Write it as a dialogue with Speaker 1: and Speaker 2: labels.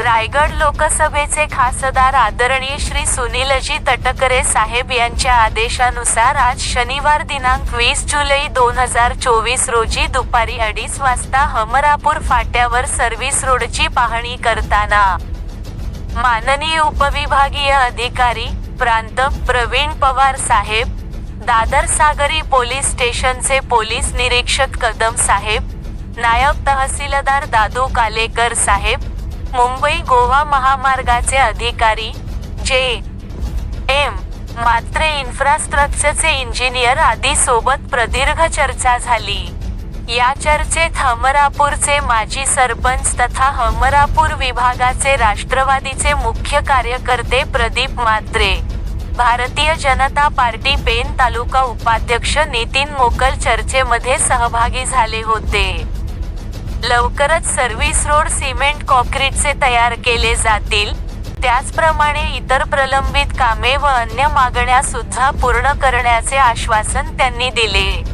Speaker 1: रायगड लोकसभेचे खासदार आदरणीय श्री सुनीलजी तटकरे साहेब यांच्या आदेशानुसार आज शनिवार दिनांक वीस जुलै दोन हजार चोवीस रोजी दुपारी अडीच वाजता हमरापूर फाट्यावर सर्व्हिस रोडची पाहणी करताना माननीय उपविभागीय अधिकारी प्रांत प्रवीण पवार साहेब दादर सागरी पोलीस स्टेशनचे पोलीस निरीक्षक कदम साहेब नायब तहसीलदार दादू कालेकर साहेब मुंबई गोवा महामार्गाचे अधिकारी जे एम मात्रे इन्फ्रास्ट्रक्चरचे इंजिनियर आदी सोबत प्रदीर्घ चर्चा झाली. या चर्चेत हमरापूरचे माजी सरपंच तथा हमरापूर विभागाचे राष्ट्रवादीचे मुख्य कार्यकर्ते प्रदीप मात्रे भारतीय जनता पार्टी पेन तालुका उपाध्यक्ष नितीन मोकल चर्चेमध्ये सहभागी झाले होते. लवकरच सर्व्हिस रोड सिमेंट कॉन्क्रीटचे तयार केले जातील. त्याचप्रमाणे इतर प्रलंबित कामे व अन्य मागण्या सुद्धा पूर्ण करण्याचे आश्वासन त्यांनी दिले.